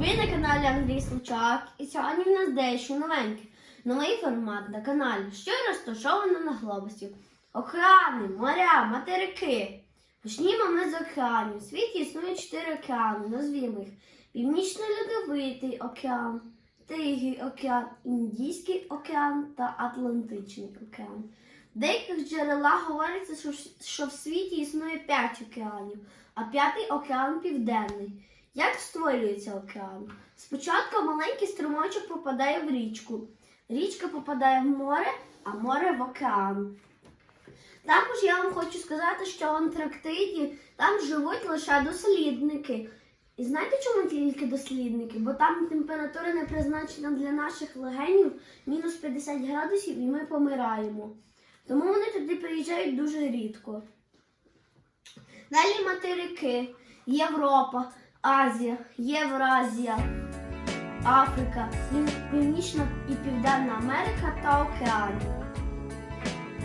Ви на каналі Андрій Случак, і сьогодні в нас дещо новеньке. Новий формат на каналі, що розташовано на глобусі. Океани, моря, материки. Почнімо ми з океанів. У світі існує чотири океани, назвімо їх. Північно-льодовитий океан, Тихий океан, Індійський океан та Атлантичний океан. В деяких джерелах говориться, що, в світі існує п'ять океанів, а п'ятий океан південний. Як створюється океан? Спочатку маленький струмочок попадає в річку. Річка попадає в море, а море в океан. Також я вам хочу сказати, що в Антарктиді там живуть лише дослідники. І знаєте, чому тільки дослідники? Бо там температура не призначена для наших легенів мінус 50 градусів і ми помираємо. Тому вони туди приїжджають дуже рідко. Далі материки, Європа, Азія, Євразія, Африка, Північна і Південна Америка та океани.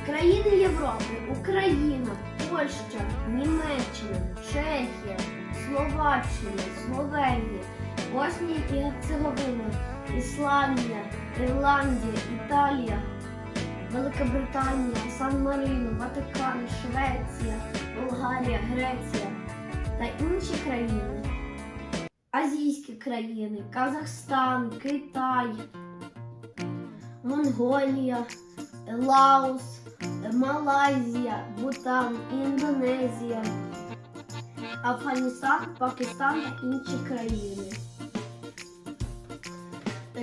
Країни Європи Україна, Польща, Німеччина, Чехія, Словаччина, Словенія, Боснія і Герцеговина, Ісландія, Ірландія, Італія, Велика Британія, Сан-Маріно, Ватикан, Швеція, Болгарія, Греція та інші країни. Азійські країни, Казахстан, Китай, Монголія, Лаос, Малайзія, Бутан, Індонезія, Афганістан, Пакистан та інші країни.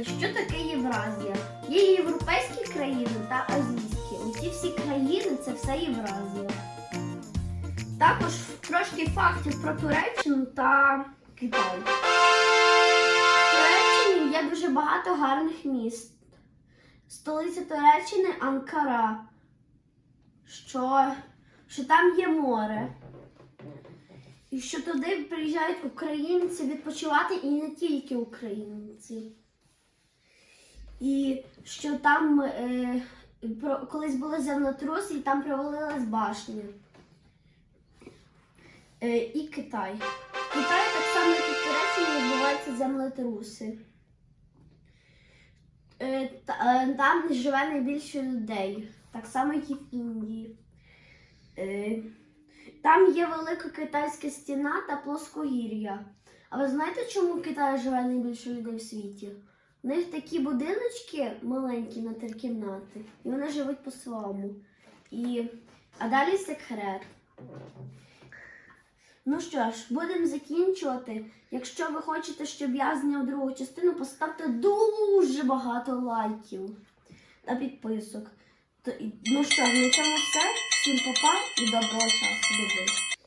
Що таке Євразія? Є європейські країни та азійські. Усі всі країни це все Євразія. Також трошки фактів про Туреччину та Китай. В Туреччині є дуже багато гарних міст. Столиця Туреччини Анкара. Що, що там є море. І що туди приїжджають українці відпочивати і не тільки українці. І що там е, про, колись були землетруси і там провалилась башня. Е, і Китай. В Китаї так Туреччині, відбуваються землетруси. Е, е, Там живе найбільше людей, так само, як і в Індії. Е, Там є велика китайська стіна та плоскогір'я. А ви знаєте, чому в Китаї живе найбільше людей в світі? У них такі будиночки маленькі на три кімнати, і вони живуть по-своєму. І... А далі секрет. Ну що ж, будемо закінчувати. Якщо ви хочете, щоб я зняв другу частину, поставте дуже багато лайків та підписок. Ну що ж, на цьому все. Всім па-па і доброго часу. Доби.